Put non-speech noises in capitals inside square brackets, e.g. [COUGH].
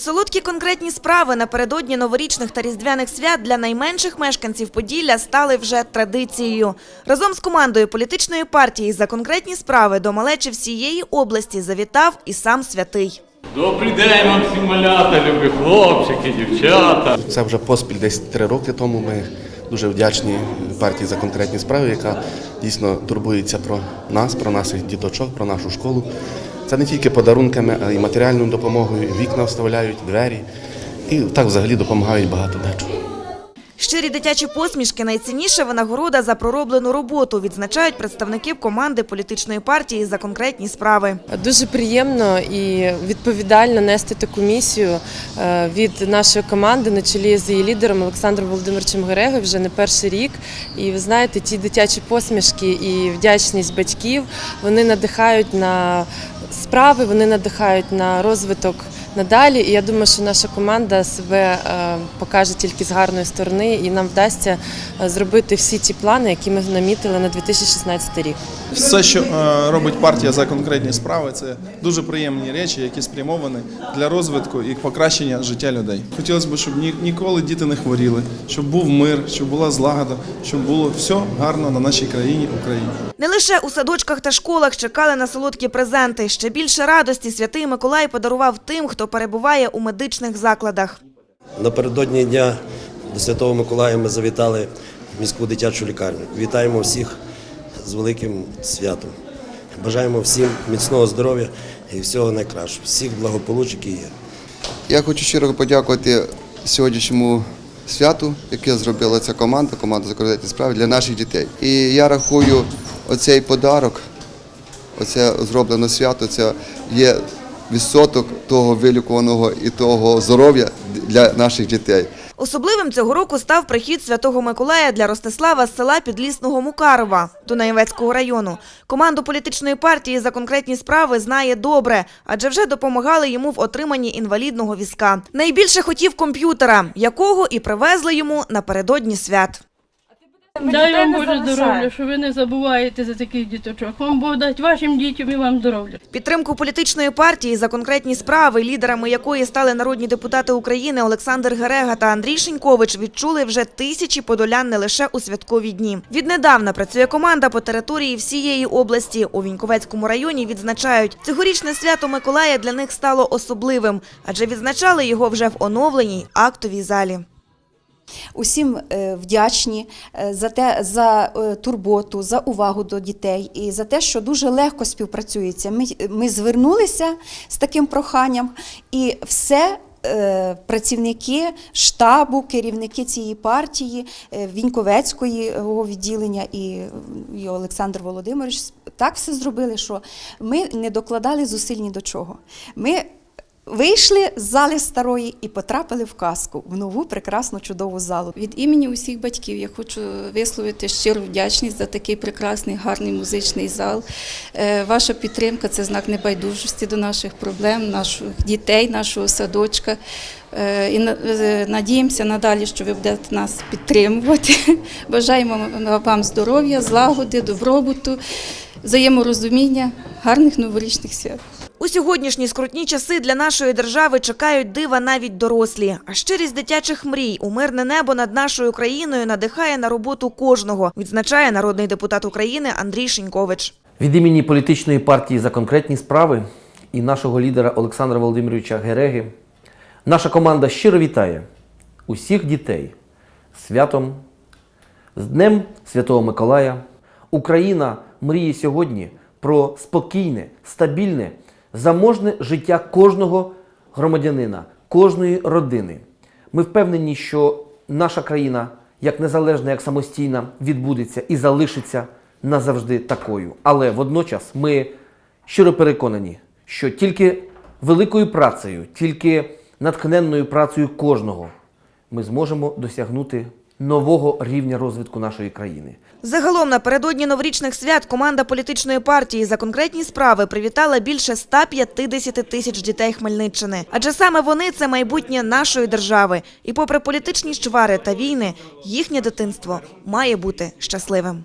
Солодкі конкретні справи напередодні новорічних та різдвяних свят для найменших мешканців Поділля стали вже традицією. Разом з командою політичної партії за конкретні справи до малечі всієї області завітав і сам святий. Добрий день вам всі малята, любі хлопчики, дівчата. Це вже поспіль десь три роки тому. Ми дуже вдячні партії за конкретні справи, яка дійсно турбується про нас, про наших діточок, про нашу школу. Це не тільки подарунками, а й матеріальною допомогою. Вікна вставляють, двері. І так взагалі допомагають багато дечого. Щирі дитячі посмішки – найцінніша винагорода за пророблену роботу, відзначають представники команди політичної партії за конкретні справи. Дуже приємно і відповідально нести таку місію е, від нашої команди на чолі з її лідером Олександром Володимировичем Герего вже не перший рік. І ви знаєте, ті дитячі посмішки і вдячність батьків вони надихають на справи, вони надихають на розвиток надалі. І я думаю, що наша команда себе е, покаже тільки з гарної сторони, і нам вдасться е, зробити всі ті плани, які ми намітили на 2016 рік. Все, що е, робить партія за конкретні справи, це дуже приємні речі, які спрямовані для розвитку і покращення життя людей. Хотілося б, щоб ні, ніколи діти не хворіли, щоб був мир, щоб була злагода, щоб було все гарно на нашій країні Україні. Не лише у садочках та школах чекали на солодкі презенти. Ще більше радості святий Миколай подарував тим, хто перебуває у медичних закладах. Напередодні дня до Святого Миколая ми завітали в міську дитячу лікарню. Вітаємо всіх з великим святом. Бажаємо всім міцного здоров'я і всього найкращого, всіх благополучок і є. Я хочу щиро подякувати сьогоднішньому святу, яке зробила ця команда, команда закордонні справи для наших дітей. І я рахую, оцей подарок, оце зроблено свято, це є відсоток того вилікуваного і того здоров'я для наших дітей. Особливим цього року став прихід Святого Миколая для Ростислава з села Підлісного Мукарова Дунаєвецького району. Команду політичної партії за конкретні справи знає добре, адже вже допомагали йому в отриманні інвалідного візка. Найбільше хотів комп'ютера, якого і привезли йому напередодні свят. Дай вам Боже здоров'я, що ви не забуваєте за таких діточок. Вам Бог дасть вашим дітям і вам здоров'я. Підтримку політичної партії за конкретні справи, лідерами якої стали народні депутати України Олександр Герега та Андрій Шинькович, відчули вже тисячі подолян не лише у святкові дні. Віднедавна працює команда по території всієї області. У Віньковецькому районі відзначають, цьогорічне свято Миколая для них стало особливим, адже відзначали його вже в оновленій актовій залі. Усім е, вдячні е, за те за е, турботу, за увагу до дітей і за те, що дуже легко співпрацюється. Ми, ми звернулися з таким проханням, і все. Працівники штабу, керівники цієї партії, Віньковецького відділення і Олександр Володимирович так все зробили, що ми не докладали зусиль ні до чого. Ми Вийшли з зали старої і потрапили в казку, в нову прекрасну чудову залу. Від імені усіх батьків я хочу висловити щиру вдячність за такий прекрасний, гарний музичний зал. Е, Ваша підтримка це знак небайдужості до наших проблем, наших дітей, нашого садочка. Е, І е, надіємося надалі, що ви будете нас підтримувати. [LAUGHS] Бажаємо вам здоров'я, злагоди, добробуту, взаєморозуміння, гарних новорічних свят. У сьогоднішні скрутні часи для нашої держави чекають дива навіть дорослі. А щирість дитячих мрій у мирне небо над нашою країною надихає на роботу кожного, відзначає народний депутат України Андрій Шинькович. Від імені політичної партії за конкретні справи і нашого лідера Олександра Володимировича Гереги наша команда щиро вітає усіх дітей святом, з Днем Святого Миколая. Україна мріє сьогодні про спокійне, стабільне, заможне життя кожного громадянина, кожної родини. Ми впевнені, що наша країна, як незалежна, як самостійна, відбудеться і залишиться назавжди такою. Але водночас ми щиро переконані, що тільки великою працею, тільки натхненною працею кожного ми зможемо досягнути нового рівня розвитку нашої країни. Загалом напередодні новорічних свят команда політичної партії за конкретні справи привітала більше 150 тисяч дітей Хмельниччини. Адже саме вони це майбутнє нашої держави. І попри політичні чвари та війни, їхнє дитинство має бути щасливим.